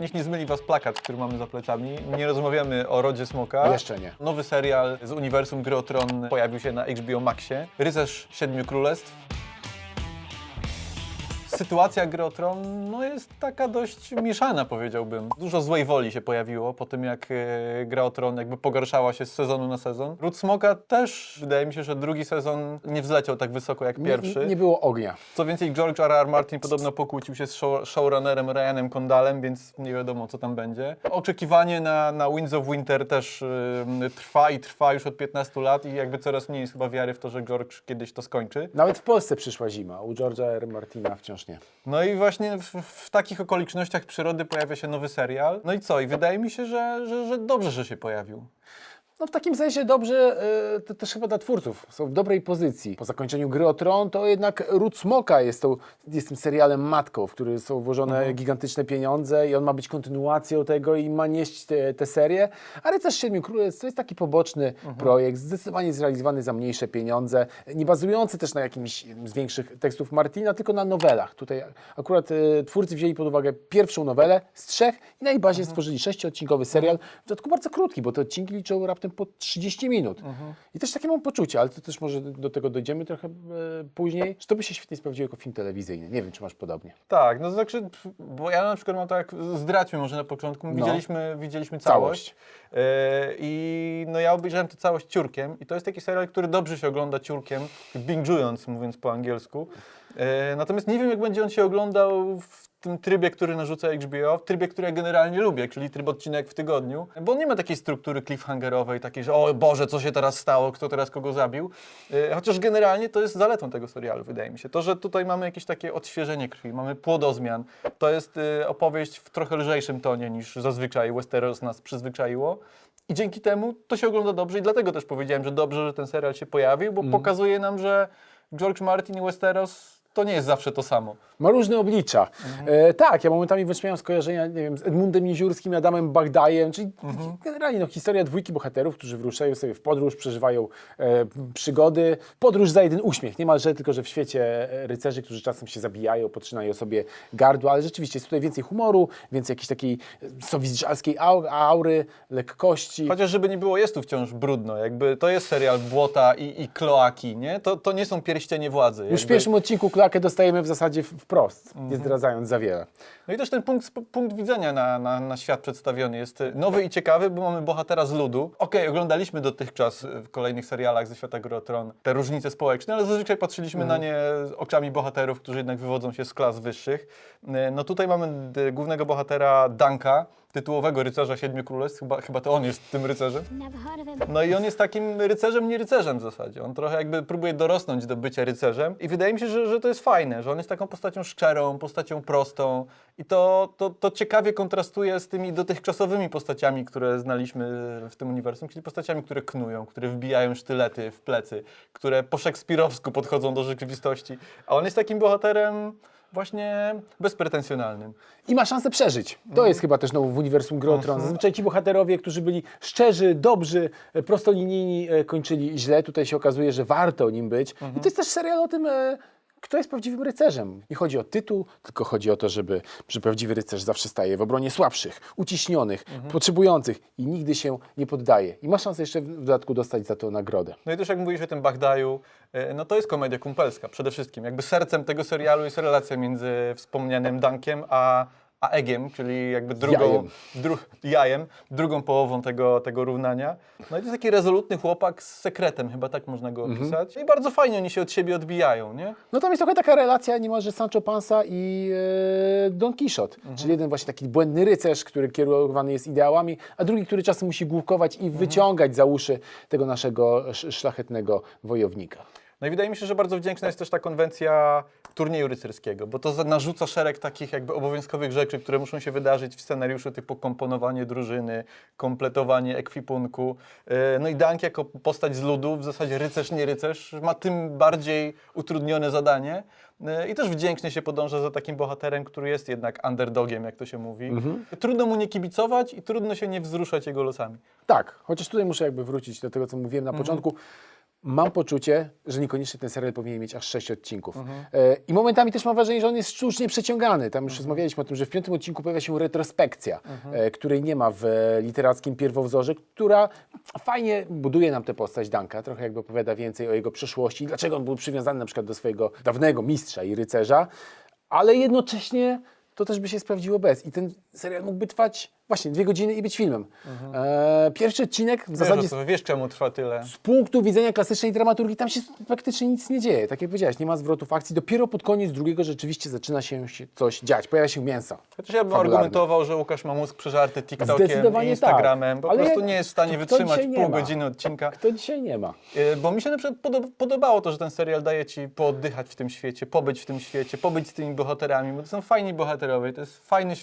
niech nie zmyli was plakat, który mamy za plecami. Nie rozmawiamy o Rodzie Smoka. Jeszcze nie. Nowy serial z uniwersum Gry o Tron pojawił się na HBO Maxie. Rycerz Siedmiu Królestw. Sytuacja Gry o Tron no, jest taka dość mieszana, powiedziałbym. Dużo złej woli się pojawiło po tym, jak e, Gra o Tron jakby pogarszała się z sezonu na sezon. Ród Smoka też, wydaje mi się, że drugi sezon nie wzleciał tak wysoko jak pierwszy. Nie, nie było ognia. Co więcej, George R. R. Martin podobno pokłócił się z show, showrunnerem Ryanem Condalem, więc nie wiadomo, co tam będzie. Oczekiwanie na, na Winds of Winter też ym, trwa i trwa już od 15 lat i jakby coraz mniej jest chyba wiary w to, że George kiedyś to skończy. Nawet w Polsce przyszła zima, u George'a R. Martina wciąż No i właśnie w, w takich okolicznościach przyrody pojawia się nowy serial. No i co? I wydaje mi się, że, że, że dobrze, że się pojawił. No w takim sensie dobrze, e, to też chyba dla twórców, są w dobrej pozycji. Po zakończeniu Gry o Tron to jednak Ród Smoka jest, tą, jest tym serialem matką, w który są włożone gigantyczne pieniądze i on ma być kontynuacją tego i ma nieść te, te serie. A Rycerz Siedmiu Królestw to jest taki poboczny projekt, zdecydowanie zrealizowany za mniejsze pieniądze, nie bazujący też na jakimś z większych tekstów Martina, tylko na nowelach. Tutaj akurat e, twórcy wzięli pod uwagę pierwszą nowelę z trzech i na jej bazie stworzyli sześciodcinkowy serial, w dodatku bardzo krótki, bo te odcinki liczą raptem po 30 minut. I też takie mam poczucie, ale to też może do tego dojdziemy trochę e, później, że to by się świetnie sprawdziło jako film telewizyjny. Nie wiem, czy masz podobnie. Tak, no to znaczy, bo ja na przykład mam tak, zdradźmy może na początku, No. widzieliśmy, widzieliśmy Całość. całość. Yy, I no ja obejrzałem tę całość ciurkiem i to jest taki serial, który dobrze się ogląda ciurkiem, binge'ując, mówiąc po angielsku. Yy, natomiast nie wiem, jak będzie on się oglądał w tym trybie, który narzuca HBO, w trybie, który ja generalnie lubię, czyli tryb odcinek w tygodniu, bo nie ma takiej struktury cliffhangerowej, takiej, że o Boże, co się teraz stało, kto teraz kogo zabił. Yy, chociaż generalnie to jest zaletą tego serialu, wydaje mi się. To, że tutaj mamy jakieś takie odświeżenie krwi, mamy płodozmian, to jest yy, opowieść w trochę lżejszym tonie niż zazwyczaj Westeros nas przyzwyczaiło. I dzięki temu to się ogląda dobrze i dlatego też powiedziałem, że dobrze, że ten serial się pojawił, bo pokazuje nam, że George Martin i Westeros to nie jest zawsze to samo. Ma różne oblicza. E, tak, ja momentami wręcz miałem skojarzenia nie wiem, z Edmundem Jeziórskim, Adamem Bagdajem, czyli generalnie no, historia dwójki bohaterów, którzy wyruszają sobie w podróż, przeżywają e, przygody. Podróż za jeden uśmiech, niemalże tylko, że w świecie e, rycerzy, którzy czasem się zabijają, potrzynają sobie gardło, ale rzeczywiście jest tutaj więcej humoru, więcej jakiejś takiej e, sowizdżalskiej au- aury, lekkości. Chociaż żeby nie było, jest tu wciąż brudno. Jakby to jest serial błota i, i kloaki, nie? To, to nie są pierścienie władzy. Już w Jakby- pierwszym odcinku klakę dostajemy w zasadzie wprost, nie zdradzając za wiele. No i też ten punkt, punkt widzenia na, na, na świat przedstawiony jest y, nowy i ciekawy, bo mamy bohatera z ludu. Okej, oglądaliśmy dotychczas y, w kolejnych serialach ze świata Gry o Tron te różnice społeczne, ale zazwyczaj patrzyliśmy na nie oczami bohaterów, którzy jednak wywodzą się z klas wyższych. Y, No tutaj mamy głównego bohatera Danka, tytułowego rycerza Siedmiu Królestw, chyba, chyba to on jest tym rycerzem. No i on jest takim rycerzem, nie rycerzem w zasadzie. On trochę jakby próbuje dorosnąć do bycia rycerzem. I wydaje mi się, że, że to jest fajne, że on jest taką postacią szczerą, postacią prostą. I to, to, to ciekawie kontrastuje z tymi dotychczasowymi postaciami, które znaliśmy w tym uniwersum, czyli postaciami, które knują, które wbijają sztylety w plecy, które po szekspirowsku podchodzą do rzeczywistości, a on jest takim bohaterem właśnie bezpretensjonalnym. I ma szansę przeżyć. To jest chyba też no, w uniwersum Gry o Tron. Zazwyczaj ci bohaterowie, którzy byli szczerzy, dobrzy, e, prostolinijni, e, kończyli źle. Tutaj się okazuje, że warto nim być. I to jest też serial o tym, e, kto jest prawdziwym rycerzem. Nie chodzi o tytuł, tylko chodzi o to, żeby, że prawdziwy rycerz zawsze staje w obronie słabszych, uciśnionych, potrzebujących i nigdy się nie poddaje. I ma szansę jeszcze w dodatku dostać za to nagrodę. No i też jak mówiłeś o tym Bagdaju, e, no to jest komedia kumpelska przede wszystkim. Jakby sercem tego serialu jest relacja między wspomnianym Dankiem a, a Egiem, czyli jakby drugą, Jajem. Dru, jajem, drugą połową tego, tego równania. No i to jest taki rezolutny chłopak z sekretem, chyba tak można go opisać. I bardzo fajnie oni się od siebie odbijają, nie? No tam jest trochę taka relacja niemalże Sancho Panza i e, Don Quixote, czyli jeden właśnie taki błędny rycerz, który kierowany jest ideałami, a drugi, który czasem musi główkować i wyciągać za uszy tego naszego sz- szlachetnego wojownika. No i wydaje mi się, że bardzo wdzięczna jest też ta konwencja turnieju rycerskiego, bo to narzuca szereg takich jakby obowiązkowych rzeczy, które muszą się wydarzyć w scenariuszu typu komponowanie drużyny, kompletowanie ekwipunku. E, No i Dank jako postać z ludu, w zasadzie rycerz, nie rycerz, ma tym bardziej utrudnione zadanie E, i też wdzięcznie się podąża za takim bohaterem, który jest jednak underdogiem, jak to się mówi. Trudno mu nie kibicować i trudno się nie wzruszać jego losami. Tak, chociaż tutaj muszę jakby wrócić do tego, co mówiłem na początku. Mam poczucie, że niekoniecznie ten serial powinien mieć aż 6 odcinków. E, I momentami też mam wrażenie, że on jest sztucznie przeciągany. Tam już rozmawialiśmy o tym, że w piątym odcinku pojawia się retrospekcja, e, której nie ma w literackim pierwowzorze, która fajnie buduje nam tę postać Danka, trochę jakby opowiada więcej o jego przeszłości, dlaczego on był przywiązany na przykład do swojego dawnego mistrza i rycerza, ale jednocześnie to też by się sprawdziło bez. I ten serial mógłby trwać właśnie dwie godziny i być filmem. E, pierwszy odcinek w Wiesz, zasadzie o co, wiesz czemu trwa tyle? z punktu widzenia klasycznej dramaturgii tam się praktycznie nic nie dzieje. Tak jak powiedziałeś, nie ma zwrotów akcji. Dopiero pod koniec drugiego rzeczywiście zaczyna się coś dziać. Pojawia się mięso. Chociaż ja bym fabularne. argumentował, że Łukasz ma mózg przeżarty TikTokiem i Instagramem. tak. Po Ale prostu nie jest w stanie wytrzymać pół ma? godziny odcinka. Kto dzisiaj nie ma? E, Bo mi się na przykład podob- podobało to, że ten serial daje ci pooddychać w tym świecie, pobyć w tym świecie, pobyć z tymi bohaterami, bo to są fajni bohaterowie, to jest fajny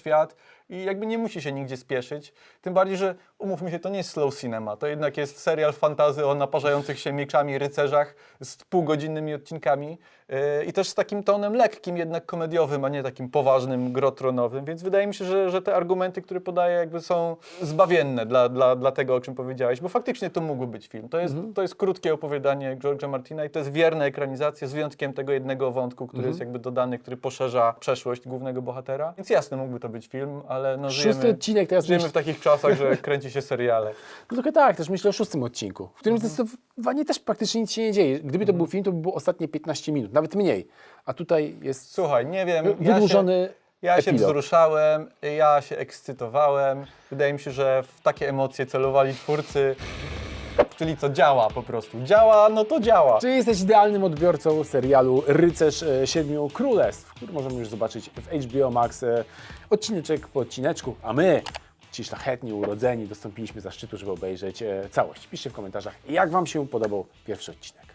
i jakby nie musi się nigdzie spieszyć. Tym bardziej, że umówmy się, to nie jest slow cinema, to jednak jest serial fantazy o naparzających się mieczami rycerzach z półgodzinnymi odcinkami e, i też z takim tonem lekkim, jednak komediowym, a nie takim poważnym, grotronowym, więc wydaje mi się, że, że te argumenty, które podaję, jakby są zbawienne dla, dla, dla tego, o czym powiedziałeś, bo faktycznie to mógł być film. To jest, to jest krótkie opowiadanie George'a Martina i to jest wierna ekranizacja z wyjątkiem tego jednego wątku, który jest jakby dodany, który poszerza przeszłość głównego bohatera. Więc jasne, mógłby to być film, ale no Szósty żyjemy, odcinek, teraz żyjemy myśl... w takich czasach, że kręci się seriale. No trochę tak, też myślę o szóstym odcinku, w którym zdecydowanie też praktycznie nic się nie dzieje. Gdyby to był film, to by było ostatnie 15 minut, nawet mniej. A tutaj jest Słuchaj, nie wiem, ja się, wydłużony ja się wzruszałem, ja się ekscytowałem. Wydaje mi się, że w takie emocje celowali twórcy. Czyli co działa po prostu. Działa, no to działa. Czy jesteś idealnym odbiorcą serialu Rycerz e, Siedmiu Królestw, który możemy już zobaczyć w HBO Max e, odcineczek po odcineczku, a my, ci szlachetni, urodzeni, dostąpiliśmy zaszczytu, żeby obejrzeć e, całość. Piszcie w komentarzach, jak Wam się podobał pierwszy odcinek.